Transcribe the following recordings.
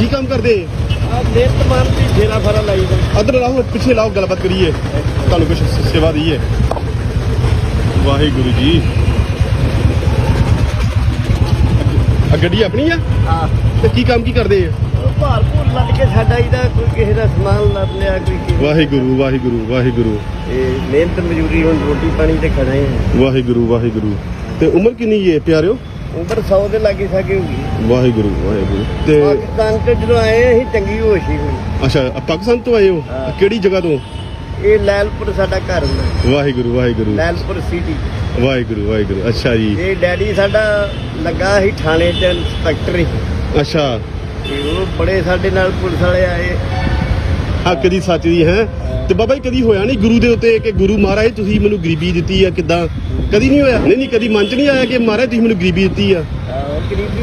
ਕੀ ਕੰਮ ਕਰਦੇ? ਆ ਨਿਤ ਮਨ ਦੀ ਫੇਰਾ ਫਰਾ ਲਾਈ ਦਾ। ਅਦਰ ਲਾਓ ਪਿੱਛੇ ਲਾਓ ਗੱਲਬਾਤ ਕਰੀਏ। ਤੁਹਾਨੂੰ ਕੁਝ ਸੇਵਾ ਦਈਏ। ਵਾਹਿਗੁਰੂ ਜੀ। ਆ ਗੱਡੀ ਆਪਣੀ ਆ? ਹਾਂ। ਤੇ ਕੀ ਕੰਮ ਕੀ ਕਰਦੇ? ਆ ਭਾਰ ਭੂਰ ਲੱਦ ਕੇ ਸਾਡਾ ਇਹਦਾ ਕੋਈ ਕਿਸੇ ਦਾ ਸਮਾਨ ਲੱਦ ਲਿਆ ਕੋਈ ਕਿਸੇ ਵਾਹਿਗੁਰੂ ਵਾਹਿਗੁਰੂ ਵਾਹਿਗੁਰੂ। ਇਹ ਮਿਹਨਤ ਮਜ਼ਦੂਰੀ ਹੁਣ ਰੋਟੀ ਪਾਣੀ ਤੇ ਖੜੇ ਆ। ਵਾਹਿਗੁਰੂ ਵਾਹਿਗੁਰੂ। ਤੇ ਉਮਰ ਕਿੰਨੀ ਹੈ ਪਿਆਰਿਓ? ਉਮਰ 100 ਦੇ ਲਾਗੇ ਸਾਗੇ ਹੋ ਗਈ। ਵਾਹਿਗੁਰੂ ਵਾਹਿਗੁਰੂ। ਤੇ ਪਾਕਿਸਤਾਨ ਤੋਂ ਜਦੋਂ ਆਏ ਅਸੀਂ ਚੰਗੀ ਹੋਸ਼ ਹੀ ਹੋਈ। ਅੱਛਾ ਆ ਪਾਕਿਸਤਾਨ ਤੋਂ ਆਏ ਹੋ? ਹਾਂ। ਕਿਹੜੀ ਜਗ੍ਹਾ ਤੋਂ? ਇਹ ਲੈਲਪੁਰ ਸਾਡਾ ਘਰ ਹੁੰਦਾ। ਵਾਹਿਗੁਰੂ ਵਾਹਿਗੁਰੂ। ਲੈਲਪੁਰ ਸਿਟੀ ਵਾਹਿਗੁਰੂ ਵਾਹਿਗੁਰੂ। ਅੱਛਾ ਜੀ। ਇਹ ਡੈਡੀ ਸਾਡਾ ਲੱਗਾ ਸੀ ਥਾਣੇ 'ਚ ਇੰਸਪੈਕਟਰ ਸੀ ਅੱਛਾ। ਤੇ ਉਹ ਬੜੇ ਸਾਡੇ ਨਾਲ ਪੁਲਿਸ ਵਾਲੇ ਆਏ। ਹੱਕ ਦੀ ਸੱਚ ਦੀ ਹੈ। ਤੇ ਬਾਬਾ ਜੀ ਕਦੀ ਹੋਇਆ ਨਹੀਂ ਗੁਰੂ ਦੇ ਉੱਤੇ ਕਿ ਗੁਰੂ ਮਹਾਰਾਜ ਤੁਸੀਂ ਮੈਨੂੰ ਗਰੀਬੀ ਦਿੱਤੀ ਆ ਕਿਦਾਂ? ਕਦੀ ਨਹੀਂ ਹੋਇਆ? ਨਹੀਂ ਨਹੀਂ ਕਦੀ ਮਨ ਚ ਨਹੀਂ ਆਇਆ ਕਿ ਮਹਾਰਾਜ ਤੁਸੀਂ ਮੈਨੂੰ ਗਰੀਬੀ ਦਿੱਤੀ ਆ? ਗਰੀਬੀ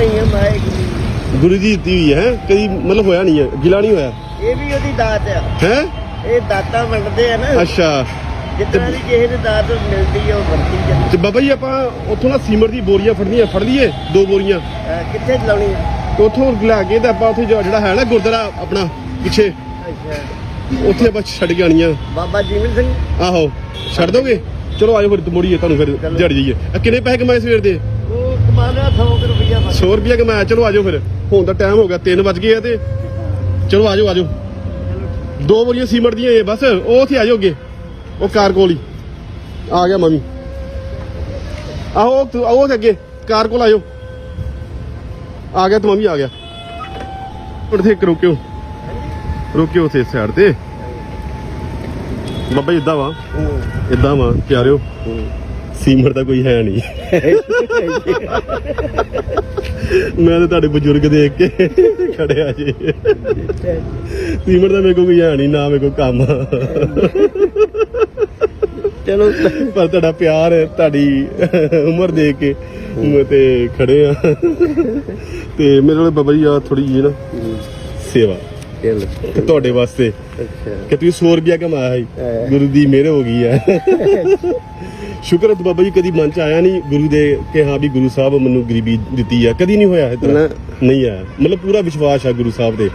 ਹੀ ਆ ਮਾਏ ਗਰੀਬੀ ਗੁਰੂ ਦੀ ਦਿੱਤੀ ਹੋਈ ਹੈ। ਕਦੀ ਮਤਲਬ ਹੋਇਆ ਨਹੀਂ ਹੈ? ਗਿਲਾ ਨਹੀਂ ਹੋਇਆ? ਇਹ ਵੀ ਉਹਦੀ ਦਾਤ ਆ। ਹੈ? ਇਹ ਦਾਤਾਂ ਵੰਡਦੇ ਆ ਨਾ। ਅੱਛਾ। ਜਿੱਦਾਂ ਦੀ ਕਿਸੇ ਦੀ ਦਾਤ ਮਿਲਦੀ ਆ ਉਹ ਵਰਤੀ ਜਾਂਦੀ ਤੇ ਬਾਬਾ ਜੀ ਆਪਾਂ ਉੱਥੋਂ ਨਾ ਸੀਮਰ ਦੀ ਬੋਰੀਆਂ ਫੜਨੀਆਂ ਫੜ ਲਈਏ ਦੋ ਬੋਰੀਆਂ। ਕਿੱਥੇ ਲਾਉਣੀ ਆ ਉੱਥੋਂ ਲੈ ਕੇ ਤੇ ਆਪਾਂ ਉੱਥੇ ਜਿਹੜਾ ਹੈ ਨਾ ਗੁਰਦੁਆਰਾ ਆਪਣਾ ਪਿੱਛੇ। ਅੱਛਾ ਉੱਥੇ ਆਪਾਂ ਛੱਡ ਕੇ ਆਣੀਆਂ ਬਾਬਾ ਜੀਵਨ ਸਿੰਘ। ਆਹੋ ਛੱਡ ਦੋਗੇ? ਚਲੋ ਆਜੋ ਫਿਰ ਮੋੜੀਏ ਤੁਹਾਨੂੰ ਫਿਰ। ਜੜ ਜਾਈਏ। ਆ ਕਿੰਨੇ ਪੈਸੇ ਕਮਾਏ ਸਵੇਰ ਦੇ? ਉਹ ਕਮਾ ਲਿਆ 100 ਰੁਪਇਆ ਬਸ। 100 ਰੁਪਿਆ ਕਮਾਇਆ। ਚਲੋ ਆਜੋ ਫਿਰ। ਹੁਣ ਦਾ ਟਾਈਮ ਹੋ ਗਿਆ 3 ਵੱਜ ਗਏ ਆ ਤੇ। ਚਲੋ ਆਜੋ ਆਜੋ। ਦੋ ਬੋਰੀਆਂ ਸੀਮਟ ਦੀਆਂ ਇਹ ਬਸ। ਉਹ ਉੱਥੇ ਆਜੋ ਅੱਗੇ। ਉਹ ਕਾਰ ਕੋਲ ਹੀ। ਆ ਗਿਆ ਮੰਮੀ। ਆਹੋ ਉਹ ਉੱਥੇ ਅੱਗੇ। ਕਾਰ ਕੋਲ ਆਜੋ। ਆ ਗਿਆ ਤੂੰ ਮੰਮੀ ਆ ਗਿਆ। ਉੱਥੇ ਰੁਕਿਓ। ਰੁਕਿਓ ਉੱਥੇ ਸਾਈਡ ਤੇ। ਬਾਬਾ ਜੀ ਇਦਾਂ ਵਾ। ਇਦਾਂ ਵਾ ਪਿਆਰਿਓ। ਸੀਮਰ ਦਾ ਕੋਈ ਹੈ ਨਹੀਂ। ਮੈਂ ਤਾਂ ਤੁਹਾਡੇ ਬਜ਼ੁਰਗ ਦੇਖ ਕੇ ਖੜਿਆ ਜੀ। ਸੀਮਰ ਦਾ ਮੇਰੇ ਕੋਲ ਕੋਈ ਹੈ ਨਹੀਂ ਨਾ ਮੇਰੇ ਕੋਲ ਕੰਮ ਚਲੋ। ਪਰ ਤੁਹਾਡਾ ਪਿਆਰ ਤੁਹਾਡੀ ਉਮਰ ਦੇਖ ਕੇ ਮੈਂ ਤੇ ਖੜੇ ਆ। ਤੇ ਮੇਰੇ ਨਾਲ ਬਾਬਾ ਜੀ ਆ ਥੋੜੀ ਜਿਹੀ ਨਾ ਸੇਵਾ। ਤੇ ਤੁਹਾਡੇ ਵਾਸਤੇ। ਅੱਛਾ। ਕਿ ਤੁਸੀਂ 100 ਰੁਪਿਆ ਕਮਾਇਆ ਹੈ। ਗੁਰੂ ਦੀ ਮਿਹਰ ਹੋ ਗਈ ਹੈ। ਸ਼ੁਕਰ ਹੈ ਬਾਬਾ ਜੀ ਕਦੀ ਮਨ ਚ ਆਇਆ ਨਹੀਂ ਗੁਰੂ ਦੇ ਕਿ ਹਾਂ ਵੀ ਗੁਰੂ ਸਾਹਿਬ ਮੈਨੂੰ ਗਰੀਬੀ ਦਿੱਤੀ ਆ? ਕਦੀ ਨਹੀਂ ਹੋਇਆ ਇਤਨਾ ਨਾ। ਨਹੀਂ ਆਇਆ। ਮਤਲਬ ਪੂਰਾ ਵਿਸ਼ਵਾਸ ਆ ਗੁਰੂ ਸਾਹਿਬ ਦੇ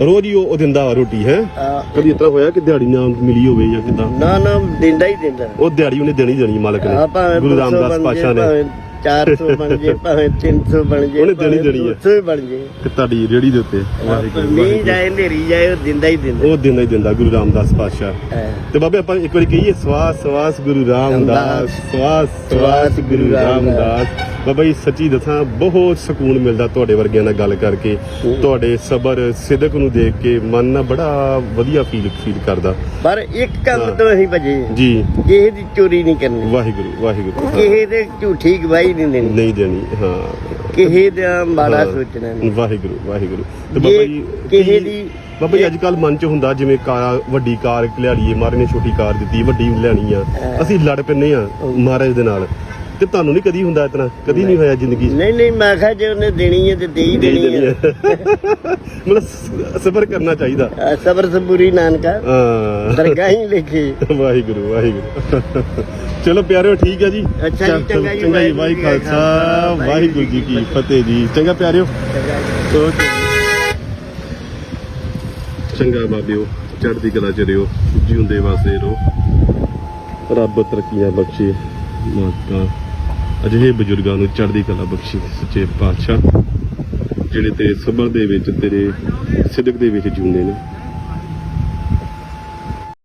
ਰੋਜ਼ ਹੀ ਉਹ ਦਿੰਦਾ ਰੋਟੀ ਹੈ? ਆ, ਕਦੀ ਇਤਨਾ ਹੋਇਆ ਕਿ ਦਿਹਾੜੀ ਨਾ ਮਿਲੀ ਹੋਵੇ ਜਾਂ ਕਿਦਾਂ? ਨਾ ਨਾ ਦਿੰਦਾ ਹੀ ਦਿੰਦਾ। ਉਹ ਦਿਹਾੜੀ ਉਹਨੇ ਦੇਣੀ ਦੇਣੀ ਮਾਲਕ ਆ ਨੇ ਗੁਰੂ 200 ਰਾਮਦਾਸ ਪਾਸ਼ਾ ਨੇ। 400 ਬਣ ਜੇ ਭਾਵੇਂ 300 ਬਣ ਜੇ ਉਹਨੇ ਦੇਣੀ ਭਾਵੇਂ ਦੇਣੀ ਹੈ। 200 ਬਣ ਜੇ ਕਿ ਤੁਹਾਡੀ ਰੇੜੀ ਦੇ ਉੱਤੇ ਪਰ ਵਾਹਿਗੁਰੂ। ਮੀਂਹ ਵਾਹਿਗੁਰੂ। ਜਾਏ ਨੇਰੀ ਜਾਏ ਉਹ ਦਿੰਦਾ ਹੀ ਦਿੰਦਾ। ਉਹ ਦਿੰਦਾ ਹੀ ਦਿੰਦਾ ਗੁਰੂ ਰਾਮਦਾਸ ਪਾਸ਼ਾ ਅਹ, ਤੇ ਬਾਬੇ ਆਪਾਂ ਇੱਕ ਵਾਰੀ ਕਹੀਏ ਸਵਾਸ ਸਵਾਸ ਗੁਰੂ ਰਾਮਦਾਸ ਸਵਾਸ ਸਵਾਸ ਗੁਰੂ ਰਾਮਦਾਸ। ਬਾਬਾ ਜੀ ਸੱਚੀ ਦੱਸਾਂ ਬਹੁਤ ਸਕੂਨ ਮਿਲਦਾ ਤੁਹਾਡੇ ਵਰਗਿਆਂ ਨਾਲ ਗੱਲ ਕਰਕੇ। ਤੁਹਾਡੇ ਸਬਰ ਸਿਦਕ ਨੂੰ ਦੇਖ ਕੇ ਮਨ ਨਾ ਬੜਾ ਵਧੀਆ ਫੀਲ ਫੀਲ ਕਰਦਾ। ਪਰ ਇੱਕ ਹਾਂ। ਤੋਂ ਅਸੀਂ ਬਚੇ ਜੀ। ਕਿਸੇ ਦੀ ਚੋਰੀ ਨਹੀਂ ਕਰਨੀ। ਵਾਹਿਗੁਰੂ ਵਾਹਿਗੁਰੂ ਕਿਸੇ ਦੇ ਝੂਠੀ ਗਵਾਹੀ ਨਹੀਂ ਦੇਣੀ। ਨਹੀਂ ਦੇਣੀ ਹਾਂ। ਕਿਸੇ ਦਾ ਮਾੜਾ ਸੋਚਣਾ ਨਹੀਂ। ਵਾਹਿਗੁਰੂ ਵਾਹਿਗੁਰੂ। ਤੇ ਬਾਬਾ ਜੇ ਕਿਸੇ ਦੀ ਬਾਬਾ ਜੀ ਅੱਜ ਕੱਲ ਮਨ ਚ ਹੁੰਦਾ ਜਿਵੇਂ ਕਾਰ ਵੱਡੀ ਕਾਰ ਲਿਆੜੀਏ ਨੇ ਛੋਟੀ ਕਾਰ ਦਿੱਤੀ ਵੱਡੀ ਲੈਣੀ ਆ। ਅਸੀਂ ਲੜ ਪੈਨੇ ਆ ਮਹਾਰਾਜ ਦੇ ਨਾਲ। ਤੇ ਤੁਹਾਨੂੰ ਨਹੀਂ ਕਦੀ ਹੁੰਦਾ ਇਤਨਾ? ਕਦੀ ਨਹੀਂ ਹੋਇਆ ਜ਼ਿੰਦਗੀ 'ਚ? ਨਹੀਂ ਨਹੀਂ ਮੈਂ ਕਿਹਾ ਜੇ ਉਹਨੇ ਦੇਣੀ ਹੈ ਤੇ ਦੇ ਹੀ ਦੇਣੀ ਹੈ। ਮਤਲਬ ਸ- ਸਬਰ ਕਰਨਾ ਚਾਹੀਦਾ। ਸਬਰ ਸਬੂਰੀ ਨਾਨਕਾ। ਹਾਂ। ਦਰਗਾਹ ਹੀ ਲਿਖੀ। ਵਾਹਿਗੁਰੂ ਵਾਹਿਗੁਰੂ। ਚਲੋ ਪਿਆਰਿਓ ਠੀਕ ਹੈ ਜੀ। ਅੱਛਾ ਜੀ, ਚੰਗਾ ਜੀ, ਚੰਗਾ ਜੀ ਵਾਹਿਗੁਰੂ ਕਾ ਖਾਲਸਾ ਖਾਲਸਾ, ਵਾਹਿਗੁਰੂ ਜੀ ਕੀ ਫਤਿਹ ਜੀ। ਚੰਗਾ ਪਿਆਰਿਓ। ਓਕੇ ਚੰਗਾ ਬਾਬਿਓ ਚੜ੍ਹਦੀ ਕਲਾ ਚ ਰਿਓ ਜਿਉਂਦੇ ਵਾਸਤੇ ਰਹੋ ਰੱਬ ਤਰੱਕੀਆਂ ਬਖਸ਼ੇ। ਮਾਤਾ। ਅਜਿਹੇ ਬਜ਼ੁਰਗਾਂ ਨੂੰ ਚੜ੍ਹਦੀ ਕਲਾ ਬਖਸ਼ੀ ਸੱਚੇ ਪਾਤਸ਼ਾਹ, ਜਿਹੜੇ ਤੇਰੇ ਸਬਰ ਦੇ ਵਿੱਚ, ਤੇਰੇ ਸਿਦਕ ਦੇ ਵਿੱਚ ਜਿਉਂਦੇ ਨੇ।